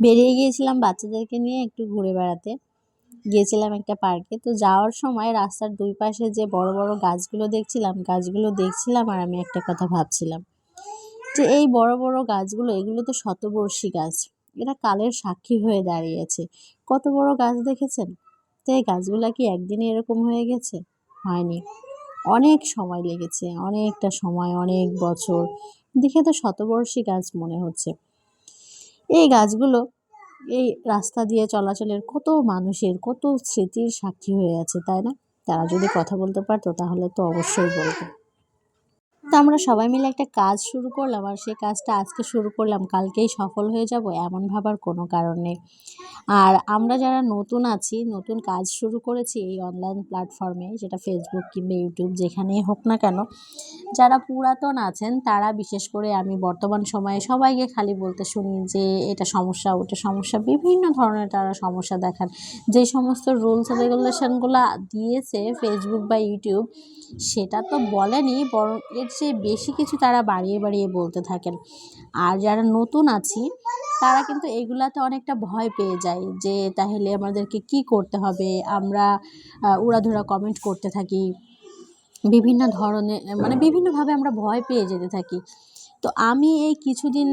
বেরিয়ে গিয়েছিলাম বাচ্চাদেরকে নিয়ে একটু ঘুরে বেড়াতে। গিয়েছিলাম একটা পার্কে তো যাওয়ার সময় রাস্তার দুই পাশে যে বড় বড় গাছগুলো দেখছিলাম গাছগুলো দেখছিলাম আর আমি একটা কথা ভাবছিলাম যে এই বড় বড় গাছগুলো, এগুলো তো শতবর্ষী গাছ। এরা কালের সাক্ষী হয়ে দাঁড়িয়েছে। কত বড় গাছ দেখেছেন? তো, এই গাছগুলো কি একদিনে এরকম হয়ে গেছে? হয়নি। অনেক সময় লেগেছে, অনেকটা সময়, অনেক বছর। দেখে তো শতবর্ষী গাছ মনে হচ্ছে। এই গাছগুলো এই রাস্তা দিয়ে চলাচলের কত মানুষের, কত স্মৃতির সাক্ষী হয়ে আছে, তাই না? তারা যদি কথা বলতে পারতো তাহলে তো অবশ্যই বলতো। তো আমরা সবাই মিলে একটা কাজ শুরু করলাম আর সেই কাজটা আজকে শুরু করলাম। কালকেই সফল হয়ে যাব এমন ভাবার কোনো কারণ নেই। আর আমরা যারা নতুন আছি, নতুন কাজ শুরু করেছি এই অনলাইন প্ল্যাটফর্মে যেটা ফেসবুক কিংবা ইউটিউব যেখানেই হোক না কেন, যারা পুরাতন আছেন, তারা বিশেষ করে আমি বর্তমান সময়ে সবাইকে খালি বলতে শুনি যে এটা সমস্যা, ওটা সমস্যা, বিভিন্ন ধরনের তারা সমস্যা দেখান। যে সমস্ত রুলস রেগুলেশনগুলো দিয়েছে ফেসবুক বা ইউটিউব সেটা তো বলেনি, বরং এর চেয়ে বেশি কিছু তারা বাড়িয়ে বাড়িয়ে বলতে থাকেন। আর যারা নতুন আছি, তারা কিন্তু এগুলাতে অনেকটা ভয় পেয়ে যায় যে, তাহলে আমাদেরকে কি করতে হবে? আমরা উড়াধুরা কমেন্ট করতে থাকি। বিভিন্ন ধরনের মানে বিভিন্নভাবে আমরা ভয় পেয়ে যেতে থাকি। তো আমি এই কিছুদিন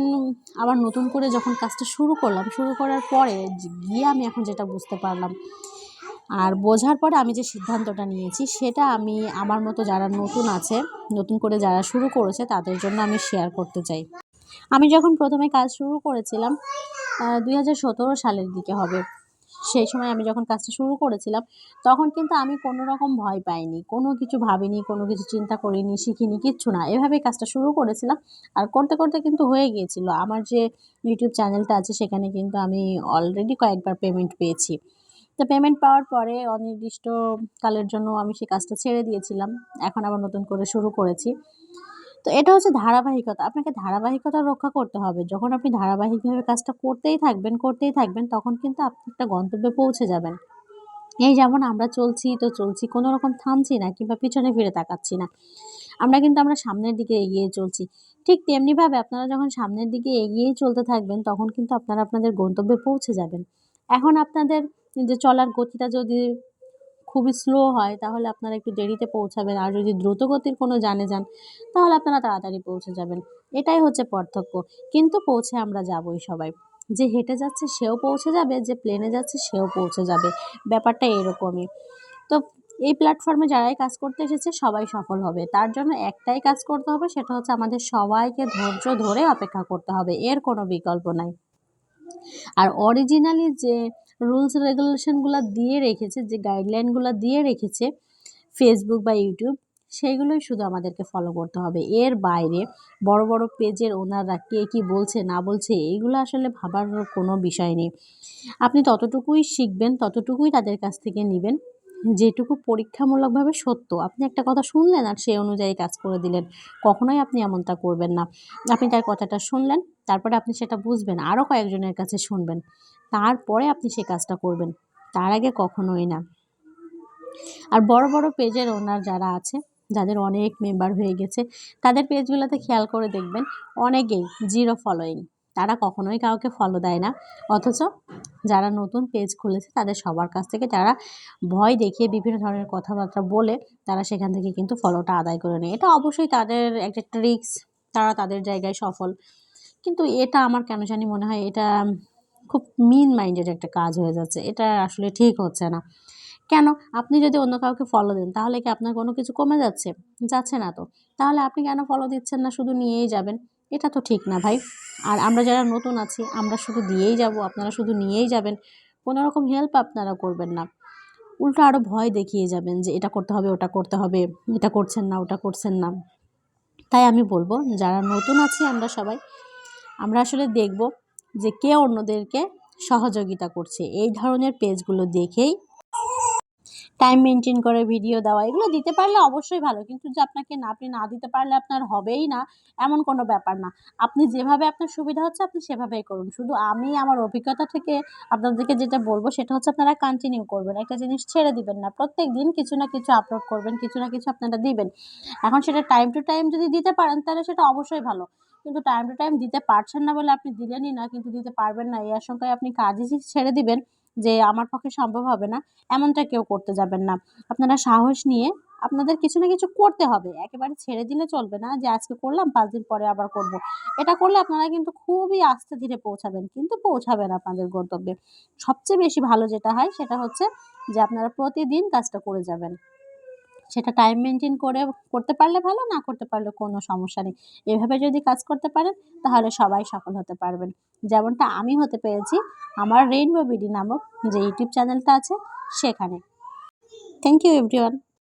আবার নতুন করে যখন কাজটা শুরু করলাম, শুরু করার পরে গিয়ে আমি এখন যেটা বুঝতে পারলাম আর বোঝার পরে আমি যে সিদ্ধান্তটা নিয়েছি, সেটা আমি আমার মতো যারা নতুন আছে, নতুন করে যারা শুরু করেছে, তাদের জন্য আমি শেয়ার করতে চাই। আমি যখন প্রথমে কাজ শুরু করেছিলাম দু হাজার সতেরো সালের দিকে হবে। সেই সময় আমি যখন কাজটা শুরু করেছিলাম, তখন কিন্তু আমি কোনো রকম ভয় পাইনি, কোনো কিছু ভাবিনি, কোনো কিছু চিন্তা করিনি, শিখিনি, কিচ্ছু না। এভাবেই কাজটা শুরু করেছিলাম আর করতে করতে কিন্তু হয়ে গিয়েছিল। আমার যে ইউটিউব চ্যানেলটা আছে, সেখানে কিন্তু আমি অলরেডি কয়েকবার পেমেন্ট পেয়েছি। তো পেমেন্ট পাওয়ার পরে অনির্দিষ্টকালের জন্য আমি সেই কাজটা ছেড়ে দিয়েছিলাম। এখন আবার নতুন করে শুরু করেছি। তো এটা হচ্ছে ধারাবাহিকতা। আপনাকে ধারাবাহিকতা রক্ষা করতে হবে। যখন আপনি ধারাবাহিকভাবে কাজটা করতেই থাকবেন করতেই থাকবেন, তখন কিন্তু আপনি একটা গন্তব্যে পৌঁছে যাবেন। এই যেমন আমরা চলছি, তো চলছি কোনো রকম থামছি না কিংবা পিছনে ফিরে তাকাচ্ছি না। আমরা কিন্তু আমরা সামনের দিকে এগিয়ে চলছি। ঠিক তেমনিভাবে আপনারা যখন সামনের দিকে এগিয়েই চলতে থাকবেন, তখন কিন্তু আপনারা আপনাদের গন্তব্যে পৌঁছে যাবেন। এখন আপনাদের যে চলার গতিটা যদি খুবই স্লো হয়, তাহলে আপনারা একটু দেরিতে পৌঁছাবেন। আর যদি দ্রুত গতির কোনো জানে যান, তাহলে আপনারা তাড়াতাড়ি পৌঁছে যাবেন। এটাই হচ্ছে পার্থক্য। কিন্তু পৌঁছে আমরা যাবই সবাই। যে হেঁটে যাচ্ছে সেও পৌঁছে যাবে, যে প্লেনে যাচ্ছে সেও পৌঁছে যাবে। ব্যাপারটা এরকমই। তো এই প্ল্যাটফর্মে যারাই কাজ করতে এসেছে, সবাই সফল হবে। তার জন্য একটাই কাজ করতে হবে, সেটা হচ্ছে আমাদের সবাইকে ধৈর্য ধরে অপেক্ষা করতে হবে। এর কোনো বিকল্প নাই। আর অরিজিনালি যে রুলস রেগুলেশনগুলো দিয়ে রেখেছে, যে গাইডলাইনগুলো দিয়ে রেখেছে ফেসবুক বা ইউটিউব সেইগুলোই শুধু আমাদেরকে ফলো করতে হবে। এর বাইরে বড় বড় পেজের ওনাররা কে কী বলছে, না বলছে এইগুলো আসলে ভাবার কোনো বিষয় নেই। আপনি ততটুকুই শিখবেন, ততটুকুই তাদের কাছ থেকে নেবেন। যেটুকু পরীক্ষামূলকভাবে সত্য। আপনি একটা কথা শুনলেন আর সেই অনুযায়ী কাজ করে দিলেন। কখনোই আপনি এমনটা করবেন না। আপনি তার কথাটা শুনলেন, তারপরে আপনি সেটা বুঝবেন। আরও কয়েকজনের কাছে শুনবেন। তারপরে আপনি সে কাজটা করবেন। তার আগে কখনোই না। আর বড় বড় পেজের ওনার যারা আছে, যাদের অনেক মেম্বার হয়ে গেছে, তাদের পেজগুলোতে খেয়াল করে দেখবেন, অনেকেই জিরো ফলোয়িং তারা কখনোই কাউকে ফলো দেয় না। অথচ যারা নতুন পেজ খুলেছে, তাদের সবার কাছ থেকে তারা ভয় দেখিয়ে বিভিন্ন ধরনের কথাবার্তা বলে তারা সেখান থেকে কিন্তু ফলোটা আদায় করে নেয়। এটা অবশ্যই তাদের একটা ট্রিক্স তারা তাদের জায়গায় সফল। কিন্তু এটা আমার কেন জানি মনে হয় এটা খুব মিন মাইন্ডেড একটা কাজ হয়ে যাচ্ছে। এটা আসলে ঠিক হচ্ছে না। কেন? আপনি যদি অন্য কাউকে ফলো দেন, তাহলে কি আপনার কোনো কিছু কমে যাচ্ছে? যাচ্ছে না তো। তাহলে আপনি কেন ফলো দিচ্ছেন না? শুধু নিয়েই যাবেন। এটা তো ঠিক না ভাই। আর আমরা যারা নতুন আছি, আমরা শুধু দিয়েই যাব, আপনারা শুধু নিয়েই যাবেন, কোনো রকম হেল্প আপনারা করবেন না। উল্টো আরও ভয় দেখিয়ে যাবেন যে এটা করতে হবে, ওটা করতে হবে, এটা করছেন না, ওটা করছেন না। তাই আমি বলব, যারা নতুন আছি আমরা সবাই, আমরা আসলে দেখব যে কে অন্যদেরকে সহযোগিতা করছে। এই ধরনের পেজগুলো দেখেই টাইম মেনটেন করে ভিডিও দেওয়া, এগুলো দিতে পারলে অবশ্যই ভালো। কিন্তু যে আপনাকে না, আপনি না দিতে পারলে আপনার হবেই না, এমন কোনো ব্যাপার না। আপনি যেভাবে আপনার সুবিধা হচ্ছে, আপনি সেভাবেই করুন। শুধু আমি আমার অভিজ্ঞতা থেকে আপনাদেরকে যেটা বলব, সেটা হচ্ছে আপনারা কন্টিনিউ করবেন। একটা জিনিস ছেড়ে দিবেন না। প্রত্যেক দিন কিছু না কিছু আপলোড করবেন, কিছু না কিছু আপনারা দিবেন। এখন সেটা টাইম টু টাইম যদি দিতে পারেন, তাহলে সেটা অবশ্যই ভালো। কিন্তু টাইম টু টাইম দিতে পারছেন না বলে আপনি দিলেনই না, কিন্তু দিতে পারবেন না, এই আশঙ্কায় আপনি কাজই ছেড়ে দিবেন। যে আমার পক্ষে সম্ভব হবে না, এমনটা কেউ করতে যাবেন না। আপনারা সাহস নিয়ে আপনাদের কিছু না কিছু করতে হবে। একেবারে ছেড়ে দিলে চলবে না যে আজকে করলাম, পাঁচ দিন পরে আবার করব। এটা করলে আপনারা কিন্তু খুবই আস্তে ধীরে পৌঁছাবেন, কিন্তু পৌঁছাবেন আপনাদের গন্তব্যে। সবচেয়ে বেশি ভালো যেটা হয় সেটা হচ্ছে যে আপনারা প্রতিদিন কাজটা করে যাবেন। সেটা টাইম মেনটেন করে, করতে পারলে ভালো, না করতে পারলে কোনো সমস্যা নেই। এভাবে যদি কাজ করতে পারেন, তাহলে সবাই সফল হতে পারবেন। যেমনটা আমি হতে পেরেছি, আমার রেইনবো বিডি নামক যে ইউটিউব চ্যানেলটা আছে, সেখানে। Thank you everyone